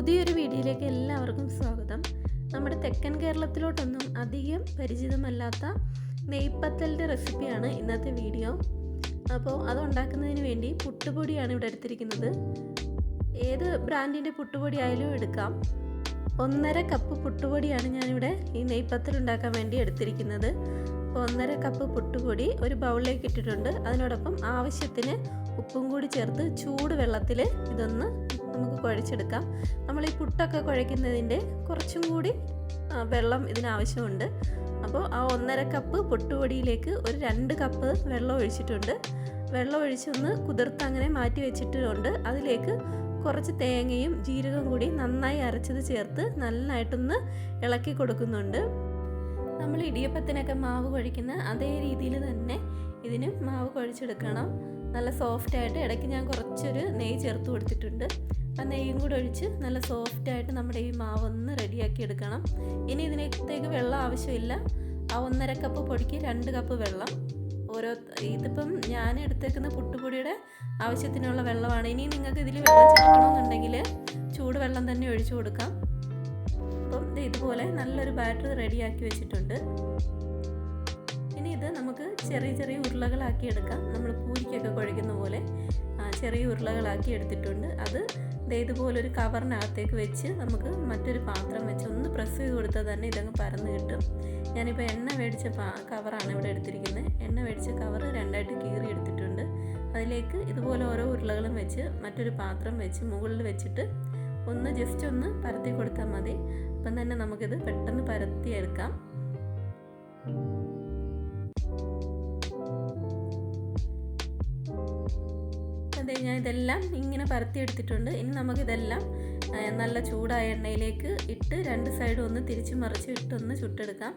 പുതിയൊരു വീഡിയോയിലേക്ക് എല്ലാവർക്കും സ്വാഗതം. നമ്മുടെ തെക്കൻ കേരളത്തിലോട്ടൊന്നും അധികം പരിചിതമല്ലാത്ത നെയ്പ്പത്തലിന്റെ റെസിപ്പിയാണ് ഇന്നത്തെ വീഡിയോ. അപ്പോൾ അത് ഉണ്ടാക്കുന്നതിന് വേണ്ടി പുട്ടുപൊടിയാണ് ഇവിടെ എടുത്തിരിക്കുന്നത്. ഏത് ബ്രാൻഡിന്റെ പുട്ടുപൊടി ആയാലും എടുക്കാം. ഒന്നര കപ്പ് പുട്ടുപൊടിയാണ് ഞാനിവിടെ ഈ നെയ്പ്പത്തൽ ഉണ്ടാക്കാൻ വേണ്ടി എടുത്തിരിക്കുന്നത്. അപ്പോൾ ഒന്നര കപ്പ് പുട്ടുപൊടി ഒരു ബൗളിലേക്ക് ഇട്ടിട്ടുണ്ട്. അതിനോടൊപ്പം ആവശ്യത്തിന് ഉപ്പും കൂടി ചേർത്ത് ചൂട് വെള്ളത്തിൽ ഇതൊന്ന് നമുക്ക് കുഴച്ചെടുക്കാം. നമ്മൾ ഈ പുട്ടൊക്കെ കുഴയ്ക്കുന്നതിന്റെ കുറച്ചും കൂടി വെള്ളം ഇതിനാവശ്യമുണ്ട്. അപ്പോൾ ആ ഒന്നര കപ്പ് പൊട്ടുപൊടിയിലേക്ക് ഒരു രണ്ട് കപ്പ് വെള്ളം ഒഴിച്ചിട്ടുണ്ട്. വെള്ളം ഒഴിച്ചൊന്ന് കുതിർത്ത് അങ്ങനെ മാറ്റി വെച്ചിട്ടുണ്ട്. അതിലേക്ക് കുറച്ച് തേങ്ങയും ജീരകം കൂടി നന്നായി അരച്ചത് ചേർത്ത് നന്നായിട്ടൊന്ന് ഇളക്കി കൊടുക്കുന്നുണ്ട്. നമ്മൾ ഇടിയപ്പത്തിനൊക്കെ മാവ് കുഴിക്കുന്ന അതേ രീതിയിൽ തന്നെ ഇതിന് മാവ് കുഴച്ചെടുക്കണം. നല്ല സോഫ്റ്റായിട്ട് ഇടയ്ക്ക് ഞാൻ കുറച്ചൊരു നെയ്യ് ചേർത്ത് കൊടുത്തിട്ടുണ്ട്. ആ നെയ്യും കൂടെ ഒഴിച്ച് നല്ല സോഫ്റ്റ് ആയിട്ട് നമ്മുടെ ഈ മാവ് ഒന്ന് റെഡിയാക്കി എടുക്കണം. ഇനി ഇതിനകത്തേക്ക് വെള്ളം ആവശ്യമില്ല. ആ ഒന്നര കപ്പ് പൊടിക്ക് രണ്ട് കപ്പ് വെള്ളം. ഓരോ ഇതിപ്പം ഞാൻ എടുത്തേക്കുന്ന പുട്ടുപൊടിയുടെ ആവശ്യത്തിനുള്ള വെള്ളമാണ്. ഇനി നിങ്ങൾക്ക് ഇതിൽ വെള്ളം ചേർക്കണമെന്നുണ്ടെങ്കിൽ ചൂടുവെള്ളം തന്നെ ഒഴിച്ചു കൊടുക്കാം. അപ്പം ഇതുപോലെ നല്ലൊരു ബാറ്റർ റെഡിയാക്കി വെച്ചിട്ടുണ്ട്. ഇനി ഇത് നമുക്ക് ചെറിയ ചെറിയ ഉരുളകളാക്കി എടുക്കാം. നമ്മൾ പൂരിക്കൊക്കെ കുഴയ്ക്കുന്ന പോലെ ചെറിയ ഉരുളകളാക്കി എടുത്തിട്ടുണ്ട്. അത് ഇതുപോലൊരു കവറിനകത്തേക്ക് വെച്ച് നമുക്ക് മറ്റൊരു പാത്രം വെച്ച് ഒന്ന് പ്രസ് ചെയ്ത് കൊടുത്താൽ തന്നെ ഇതങ്ങ് പരന്ന് കിട്ടും. ഞാനിപ്പോൾ എണ്ണ മേടിച്ച കവറാണ് ഇവിടെ എടുത്തിരിക്കുന്നത്. എണ്ണ മേടിച്ച കവർ രണ്ടായിട്ട് കീറി എടുത്തിട്ടുണ്ട്. അതിലേക്ക് ഇതുപോലെ ഓരോ ഉരുളകളും വെച്ച് മറ്റൊരു പാത്രം വെച്ച് മുകളിൽ വെച്ചിട്ട് ഒന്ന് ജസ്റ്റ് ഒന്ന് പരത്തി കൊടുത്താൽ മതി. അപ്പം തന്നെ നമുക്കിത് പെട്ടെന്ന് പരത്തിയെടുക്കാം. അതെ ഞാൻ ഇതെല്ലാം ഇങ്ങനെ പരത്തിയെടുത്തിട്ടുണ്ട്. ഇനി നമുക്കിതെല്ലാം നല്ല ചൂടായ എണ്ണയിലേക്ക് ഇട്ട് രണ്ട് സൈഡും ഒന്ന് തിരിച്ച് മറിച്ച് ഇട്ടൊന്ന് ചുട്ടെടുക്കാം.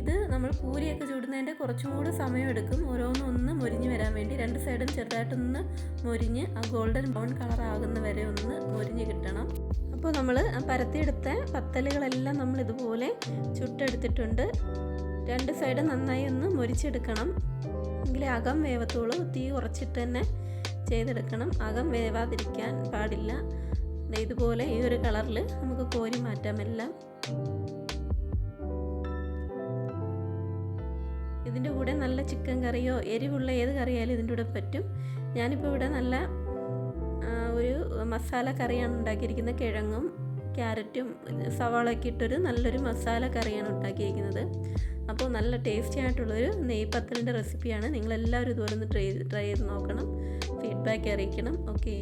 ഇത് നമ്മൾ പൂരിയൊക്കെ ചുടുന്നതിന്റെ കുറച്ചും കൂടെ സമയമെടുക്കും. ഓരോന്നും ഒന്ന് മൊരിഞ്ഞ് വരാൻ വേണ്ടി രണ്ട് സൈഡും ചെറുതായിട്ടൊന്ന് മൊരിഞ്ഞ് ആ ഗോൾഡൻ ബ്രൗൺ കളർ ആകുന്ന വരെ ഒന്ന് മൊരിഞ്ഞ് കിട്ടണം. അപ്പോൾ നമ്മൾ പരത്തിയെടുത്ത പത്തലുകളെല്ലാം നമ്മൾ ഇതുപോലെ ചുട്ടെടുത്തിട്ടുണ്ട്. രണ്ട് സൈഡ് നന്നായി ഒന്ന് മൊരിച്ചെടുക്കണം. എങ്കിലേ അകം വേവത്തോളം തീ കുറച്ചിട്ട് തന്നെ ചെയ്തെടുക്കണം. അകം വേവാതിരിക്കാൻ പാടില്ല. ഇതുപോലെ ഈ ഒരു കളറിൽ നമുക്ക് കോരി മാറ്റാം എല്ലാം. ഇതിന്റെ കൂടെ നല്ല ചിക്കൻ കറിയോ എരിവുള്ള ഏത് കറിയായാലും ഇതിന്റെ കൂടെ പറ്റും. ഞാനിപ്പോൾ ഇവിടെ നല്ല ഒരു മസാല കറിയാണ് ഉണ്ടാക്കിയിരിക്കുന്നത് കിഴങ്ങും. ക്യാരറ്റും സവാളയൊക്കെ ഇട്ടൊരു നല്ലൊരു മസാല കറിയാണ് ഉണ്ടാക്കിയിരിക്കുന്നത്. അപ്പോൾ നല്ല ടേസ്റ്റി ആയിട്ടുള്ളൊരു നെയ്പത്തലിന്റെ റെസിപ്പിയാണ്. നിങ്ങളെല്ലാവരും ഇതുപോലെ ഒന്ന് ട്രൈ ട്രൈ ചെയ്ത് നോക്കണം. ഫീഡ്ബാക്ക് അറിയിക്കണം. ഓക്കെ.